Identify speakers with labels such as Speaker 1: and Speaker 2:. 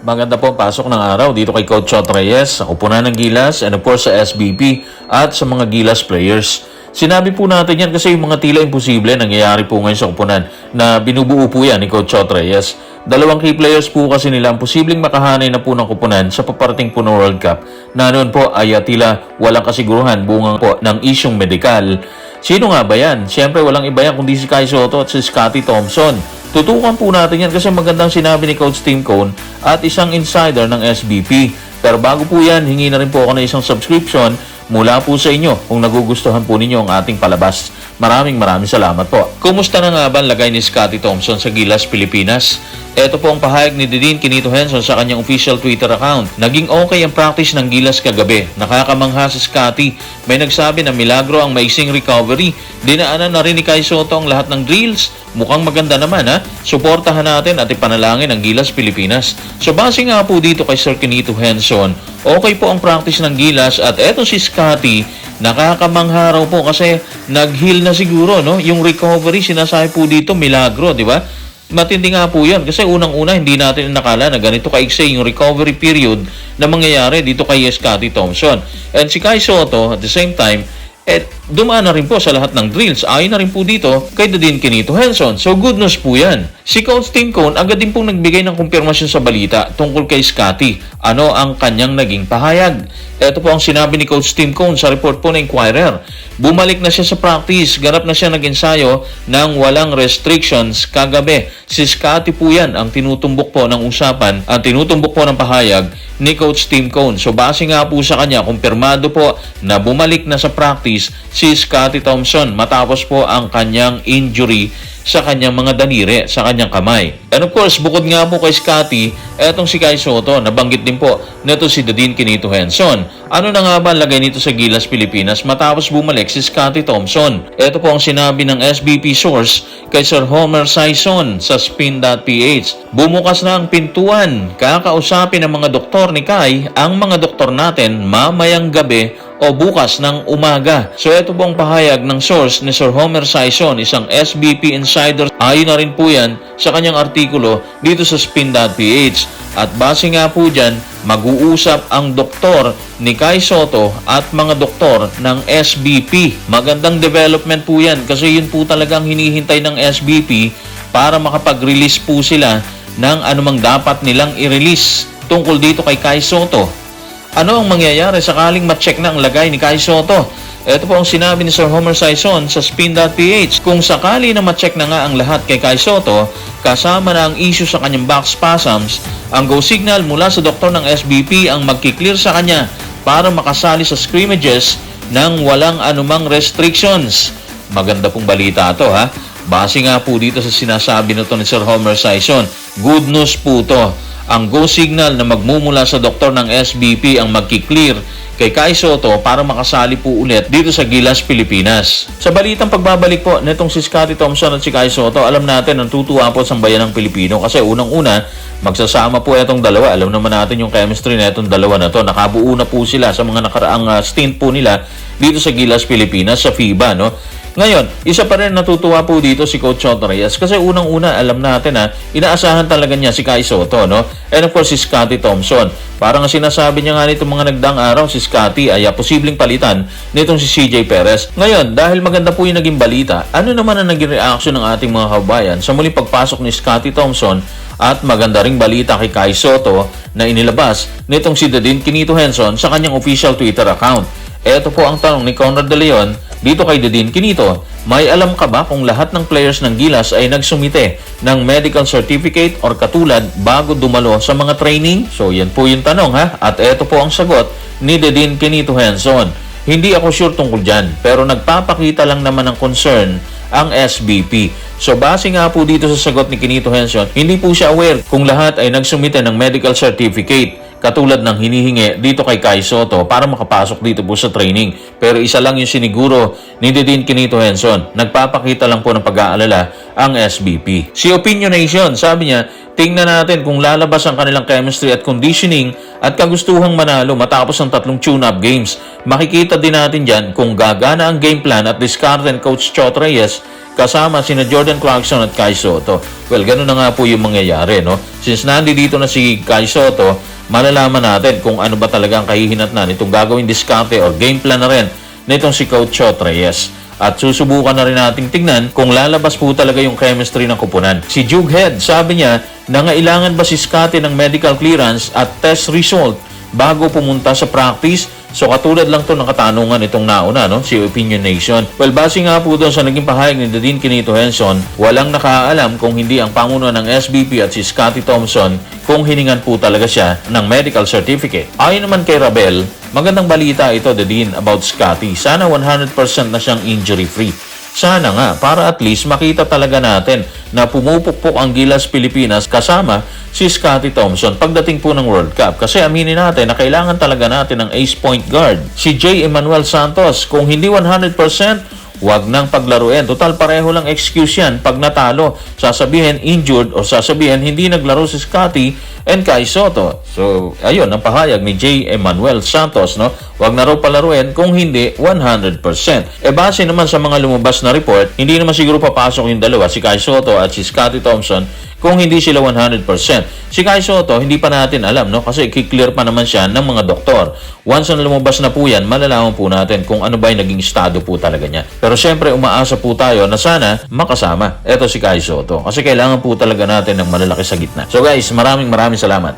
Speaker 1: Maganda po ang pasok ng araw dito kay Coach Chot Reyes sa kupunan ng Gilas and of course sa SBP at sa mga Gilas players. Sinabi po natin yan kasi yung mga tila imposible nangyayari po ngayon sa kupunan na binubuo po yan ni Coach Chot Reyes. Dalawang key players po kasi nila ang posibleng makahanay na po ng kupunan sa paparating po ng World Cup na noon po ay tila walang kasiguruhan bungang po ng isyong medikal. Sino nga ba yan? Siyempre walang iba yan kundi si Kai Soto at si Scotty Thompson. Tutukan po natin yan kasi magandang sinabi ni Coach Tim Cone at isang insider ng SBP. Pero bago po yan, hingi na rin po ako ng isang subscription mula po sa inyo kung nagugustuhan po ninyo ang ating palabas. Maraming maraming salamat po. Kumusta na nga ba ang lagay ni Scotty Thompson sa Gilas, Pilipinas? Ito po ang pahayag ni Didin Kinito Henson sa kanyang official Twitter account. Naging okay ang practice ng Gilas kagabi. Nakakamangha si Scotty. May nagsabi na milagro ang maising recovery. Dinaanan na rin ni Kai Soto ang lahat ng drills. Mukhang maganda naman ha. Suportahan natin at ipanalangin ang Gilas Pilipinas. So base nga po dito kay Sir Kinito Henson, okay po ang practice ng Gilas at eto si Scotty, nakakamangha raw po kasi nag-heal na siguro no. Yung recovery sinasabi po dito milagro, di ba? Matindi nga po yan kasi unang-una hindi natin nakala na ganito kaigsi yung recovery period na mangyayari dito kay Scotty Thompson. And si Kai Soto at the same time, eh, dumaan na rin po sa lahat ng drills. Ayon na rin po dito kay Dadin Kinito Henson. So good news po yan. Si Coach Tim Cone agad din pong nagbigay ng kumpirmasyon sa balita tungkol kay Scotty. Ano ang kanyang naging pahayag? Ito po ang sinabi ni Coach Tim Cone sa report po ng Inquirer. Bumalik na siya sa practice. Ganap na siya nag-ensayo ng walang restrictions kagabi. Si Scotty po yan ang tinutumbok po ng usapan, ang tinutumbok po ng pahayag ni Coach Tim Cone. So base nga po sa kanya, kumpirmado po na bumalik na sa practice si Scotty Thompson matapos po ang kanyang injury sa kanyang mga daliri, sa kanyang kamay. And of course, bukod nga po kay Scotty, etong si Kai Soto, nabanggit din po neto si Dadin Kinito Henson. Ano na nga ba lagay nito sa Gilas, Pilipinas matapos bumalik si Scotty Thompson? Ito po ang sinabi ng SBP source kay Sir Homer Sison sa spin.ph. Bumukas na ang pintuan. Kakausapin ng mga doktor ni Kai ang mga doktor natin mamayang gabi o bukas ng umaga. So ito pong pahayag ng source ni Sir Homer Sison, isang SBP insider. Ayon na rin po yan sa kanyang artikulo dito sa spin.ph. At base nga po dyan, mag-uusap ang doktor ni Kai Soto at mga doktor ng SBP. Magandang development po yan kasi yun po talagang hinihintay ng SBP para makapag-release po sila ng anumang dapat nilang i-release tungkol dito kay Kai Soto. Ano ang mangyayari sakaling ma-check na ang lagay ni Kai Soto? Ito po ang sinabi ni Sir Homer Sison sa spin.ph. Kung sakali na ma-check na nga ang lahat kay Kai Soto, kasama na ang issue sa kanyang back spasms, ang go signal mula sa doktor ng SBP ang magkiklear sa kanya para makasali sa scrimmages ng walang anumang restrictions. Maganda pong balita to ha. Base nga po dito sa sinasabi nito ni Sir Homer Sison. Good news po to ang go signal na magmumula sa doktor ng SBP ang magkiklear kay Kai Soto para makasali po ulit dito sa Gilas, Pilipinas. Sa balitang pagbabalik po netong si Scotty Thompson at si Kai Soto, alam natin ang tutuwa po sa bayan ng Pilipino kasi unang-una, magsasama po itong dalawa. Alam naman natin yung chemistry na itong dalawa na to. Nakabuo na po sila sa mga nakaraang uh, stint po nila dito sa Gilas, Pilipinas sa FIBA, no? Ngayon, isa pa rin natutuwa po dito si Coach Soto Reyes kasi unang-una alam natin na inaasahan talaga niya si Kai Soto, no? And of course si Scotty Thompson. Parang ang sinasabi niya nga nitong mga nagdang araw si Scotty ay uh, posibleng palitan nitong si CJ Perez. Ngayon, dahil maganda po yung naging balita, ano naman ang naging reaction ng ating mga kabayan sa muling pagpasok ni Scotty Thompson at maganda ring balita kay Kai Soto na inilabas nitong si Dadin Kinito Henson sa kanyang official Twitter account. Ito po ang tanong ni Conrad De Leon dito kay Dedin Kinito, may alam ka ba kung lahat ng players ng Gilas ay nagsumite ng medical certificate or katulad bago dumalo sa mga training? So yan po yung tanong ha. At ito po ang sagot ni Dedin Kinito Henson. Hindi ako sure tungkol dyan, pero nagpapakita lang naman ng concern ang SBP. So base nga po dito sa sagot ni Kinito Henson, hindi po siya aware kung lahat ay nagsumite ng medical certificate katulad ng hinihingi dito kay Kai Soto para makapasok dito po sa training. Pero isa lang yung siniguro ni Didin Kinito Henson. Nagpapakita lang po ng pag-aalala ang SBP. Si Opinion Nation, sabi niya, tingnan natin kung lalabas ang kanilang chemistry at conditioning at kagustuhang manalo matapos ang tatlong tune-up games. Makikita din natin dyan kung gagana ang game plan at discard Coach Chot Reyes kasama sina Jordan Clarkson at Kai Soto. Well, ganun na nga po yung mangyayari, no? Since nandi dito na si Kai Soto, malalaman natin kung ano ba talaga ang kahihinatnan itong gagawin diskarte or game plan na rin nitong si Coach Chot Reyes. At susubukan na rin nating tignan kung lalabas po talaga yung chemistry ng kupunan. Si Jughead, sabi niya, nangailangan ba si Scotty ng medical clearance at test result bago pumunta sa practice? So katulad lang to ng katanungan itong nauna, no? si Opinion Nation. Well, base nga po doon sa naging pahayag ni Dean Kinito Henson, walang nakaalam kung hindi ang pamuno ng SBP at si Scotty Thompson kung hiningan po talaga siya ng medical certificate. Ayon naman kay Rabel, magandang balita ito, Dean, about Scotty. Sana 100% na siyang injury-free. Sana nga, para at least makita talaga natin na pumupukpok ang Gilas Pilipinas kasama si Scotty Thompson pagdating po ng World Cup. Kasi aminin natin na kailangan talaga natin ng ace point guard. Si J. Emmanuel Santos, kung hindi 100%, Huwag nang paglaruin. Total pareho lang excuse yan. Pag natalo, sasabihin injured o sasabihin hindi naglaro si Scotty and Kai Soto. So, ayun, ang pahayag ni J. Emmanuel Santos, no? Huwag na raw palaruin kung hindi 100%. E base naman sa mga lumabas na report, hindi naman siguro papasok yung dalawa, si Kai Soto at si Scotty Thompson, kung hindi sila 100%. Si Kai Soto, hindi pa natin alam, no? Kasi kiklear pa naman siya ng mga doktor. Once na lumabas na po yan, malalaman po natin kung ano ba yung naging estado po talaga niya. Pero syempre, umaasa po tayo na sana makasama. Eto si Kai Soto. Kasi kailangan po talaga natin ng malalaki sa gitna. So guys, maraming maraming salamat.